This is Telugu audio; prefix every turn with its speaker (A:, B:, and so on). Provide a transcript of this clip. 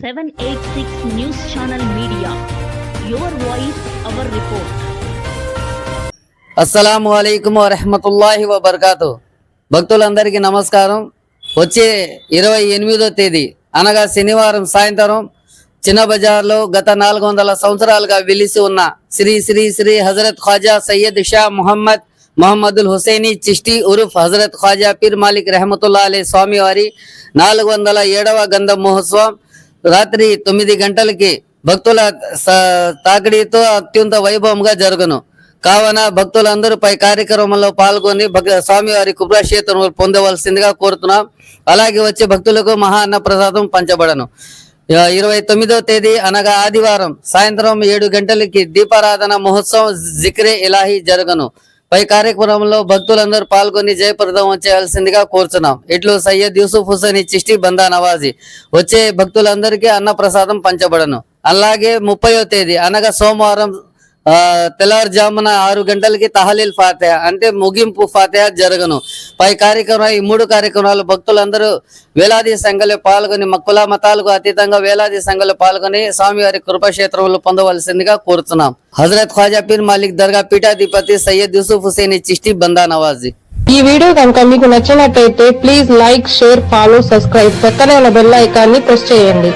A: Seven eight six news channel media your voice our report
B: అస్సలం అయికం వరహమతుల్లాహి వబర్కాతు భక్తులందరికీ నమస్కారం. వచ్చే ఇరవై ఎనిమిదో తేదీ అనగా శనివారం సాయంత్రం చిన్న బజార్లో గత నాలుగు వందల సంవత్సరాలుగా వెలిసి ఉన్న శ్రీ శ్రీ శ్రీ హజరత్ ఖ్వాజా సయ్యద్ షా ముహమ్మద్ మొహమ్మదుల్ హుసేని చిష్టి ఉరుఫ్ హజరత్ ఖ్వాజా పీర్ మాలిక్ రెహమతుల్లా అలీ స్వామి వారి నాలుగు వందల ఏడవ గంధ మహోత్సవం రాత్రి తొమ్మిది గంటలకి భక్తుల తాకిడితో అత్యంత వైభవంగా జరుగును. కావున భక్తులందరూ పై కార్యక్రమంలో పాల్గొని భక్ స్వామివారి కృపాక్షేత్రం పొందవలసిందిగా కోరుతున్నాం. అలాగే వచ్చే భక్తులకు మహా అన్న ప్రసాదం పంచబడను ఇరవై తొమ్మిదో తేదీ అనగా ఆదివారం సాయంత్రం ఏడు గంటలకి దీపారాధన మహోత్సవం జిక్రే ఇలాహి జరగను. పై కార్యక్రమంలో భక్తులందరూ పాల్గొని జయప్రదం చేయాల్సిందిగా కోరుచున్నాం. ఇట్లు సయ్యద్ యూసుఫ్ హుసేన్ చిష్టి బందా నవాజీ. వచ్చే భక్తులందరికీ అన్న ప్రసాదం పంచబడను. అలాగే ముప్పయో తేదీ అనగా సోమవారం తెల్లవారుజామున ఆరు గంటలకి తహలీల్ ఫాతిహ అంటే ముగింపు ఫాతిహ జరగను. పై కార్యక్రమం ఈ మూడు కార్యక్రమాలు భక్తులందరూ వేలాది సంఘాలు పాల్గొని మక్కుల మతాలకు అతీతంగా వేలాది సంఘాలు పాల్గొని స్వామివారి కృపక్షేత్రంలో పొందవలసిందిగా కోరుతున్నాం. హజరత్ ఖ్వాజా పీర్ మాలిక్ దర్గా పీఠాధిపతి సయ్యద్ యూసుఫ్ హుసేన్ చిష్టి బందా నవాజీ.
C: ఈ వీడియో కనుక మీకు నచ్చినట్టయితే please like share follow subscribe పక్కనే ఉన్న బెల్ ఐకాన్ని ప్రెస్ చేయండి.